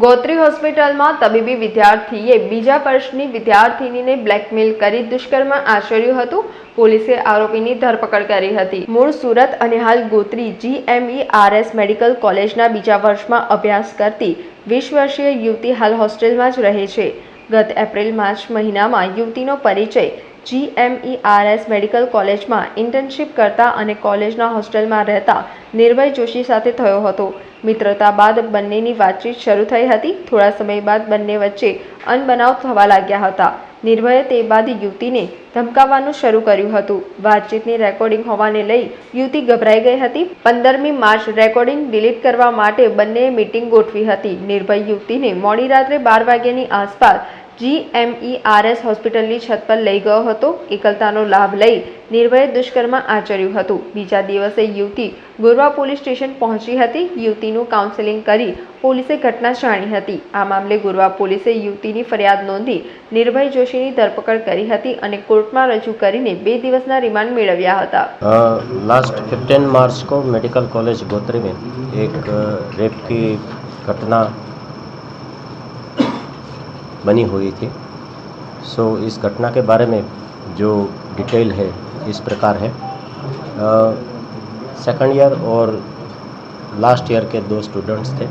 ગોત્રી હોસ્પિટલમાં તબીબી વિદ્યાર્થીએ બીજા વર્ષની વિદ્યાર્થિનીને બ્લેકમેલ કરી દુષ્કર્મ આચર્યું હતું. પોલીસે આરોપીની ધરપકડ કરી હતી. મૂળ સુરત અને હાલ ગોત્રી જીએમઈઆરએસ મેડિકલ કોલેજના બીજા વર્ષમાં અભ્યાસ કરતી વીસ વર્ષીય યુવતી હાલ હોસ્ટેલમાં જ રહે છે. ગત એપ્રિલ માર્ચ મહિનામાં યુવતીનો પરિચય જીએમઈઆરએસ મેડિકલ કોલેજમાં ઇન્ટર્નશીપ કરતા અને કોલેજના હોસ્ટેલમાં રહેતા નિર્ભય જોશી સાથે થયો હતો. મિત્રતા બાદ બંનેની વાતચીત શરૂ થઈ હતી. થોડા સમય બાદ બંને વચ્ચે અનબનાવ થવા લાગ્યા હતા. નિર્ભયે તે બાદ યુવતીને ધમકાવવાનું શરૂ કર્યું હતું. વાતચીતની રેકોર્ડિંગ હોવાને લઈ યુવતી ગભરાઈ ગઈ હતી. પંદરમી માર્ચ રેકોર્ડિંગ ડિલીટ કરવા માટે બંનેએ મિટિંગ ગોઠવી હતી. નિર્ભય યુવતીને મોડી રાત્રે બાર વાગ્યાની આસપાસ જીએમઈઆરએસ હોસ્પિટલની છત પર લઈ ગયો હતો. એકલતાનો લાભ લઈ નિર્ભય દુષ્કર્મ આચર્યું હતું. બીજા દિવસે યુવતી ગોરવા પોલીસ સ્ટેશન પહોંચી હતી. યુવતીનું કાઉન્સેલિંગ કરી પોલીસે ઘટના જાણી હતી. આ મામલે ગોરવા પોલીસે યુવતીની ફરિયાદ નોંધી નિર્ભય જોશીની ધરપકડ કરી હતી અને કોર્ટમાં રજૂ કરીને બે દિવસના રિમાન્ડ મેળવ્યા હતા. લાસ્ટ ફિફ્ટીન માર્ચ કો મેડિકલ કોલેજ ગોત્રી એક રેપ કી ઘટના बनी हुई थी। सो इस घटना के बारे में जो डिटेल है इस प्रकार है। सेकंड ईयर और लास्ट ईयर के दो स्टूडेंट्स थे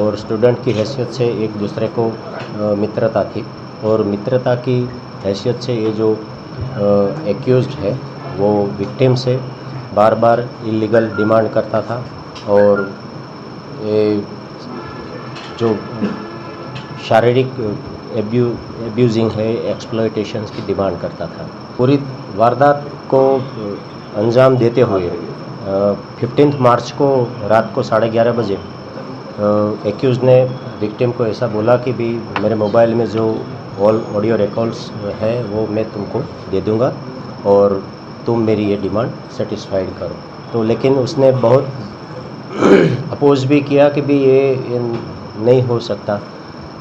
और स्टूडेंट की हैसियत से एक दूसरे को अ, मित्रता थी और मित्रता की हैसियत से ये जो एक्यूज्ड है वो विक्टिम से बार बार इलीगल डिमांड करता था और ये जो शारीरिक एब्यू एब्यूजिंग है एक्सप्लोइटेशन की डिमांड करता था। पूरी वारदात को अंजाम देते हुए फिफ्टींथ मार्च को रात को साढ़े ग्यारह बजे एक्यूज ने विक्टिम को ऐसा बोला कि भी मेरे मोबाइल में जो ऑल ऑडियो रिकॉर्ड्स है, वो मैं तुमको दे दूँगा और तुम मेरी ये डिमांड सेटिस्फाइड करो। तो लेकिन उसने बहुत अपोज भी किया कि भी ये नहीं हो सकता।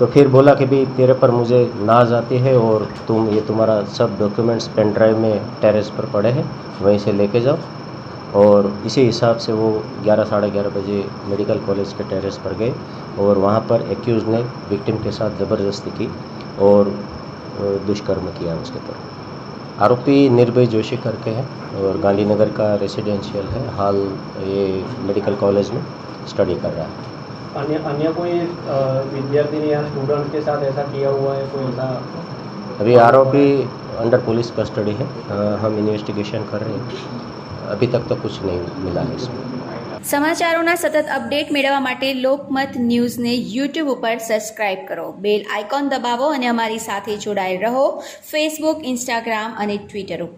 तो फिर बोला कि भाई तेरे पर मुझे नाज आती है और तुम, ये तुम्हारा सब डॉक्यूमेंट्स पेन ड्राइव में टेरेस पर पड़े हैं, वहीं से लेके जाओ। और इसी हिसाब से वो 11 साढ़े ग्यारह बजे मेडिकल कॉलेज के टेरेस पर गए और वहाँ पर एक्यूज ने विक्टिम के साथ ज़बरदस्ती की और दुष्कर्म किया उसके ऊपर आरोपी निर्भय जोशी करके हैं और गांधीनगर का रेसिडेंशियल है। हाल ये मेडिकल कॉलेज में स्टडी कर रहा है। अन्य अन्य कोई अ, विद्यार्थिनी या स्टूडेंट के साथ ऐसा किया हुआ है कोई ऐसा अभी आरोपी अंडर पुलिस कस्टडी है अ, हम इन्वेस्टिगेशन कर रहे हैं अभी तक तो कुछ नहीं मिला है इसमें સમાચારોના સતત અપડેટ મેળવવા માટે લોકમત ન્યૂઝને યુટ્યુબ ઉપર સબસ્ક્રાઇબ કરો બેલ આઇકોન દબાવો અને અમારી સાથે જોડાયેલ રહો ફેસબુક ઇન્સ્ટાગ્રામ અને ટ્વિટર ઉપર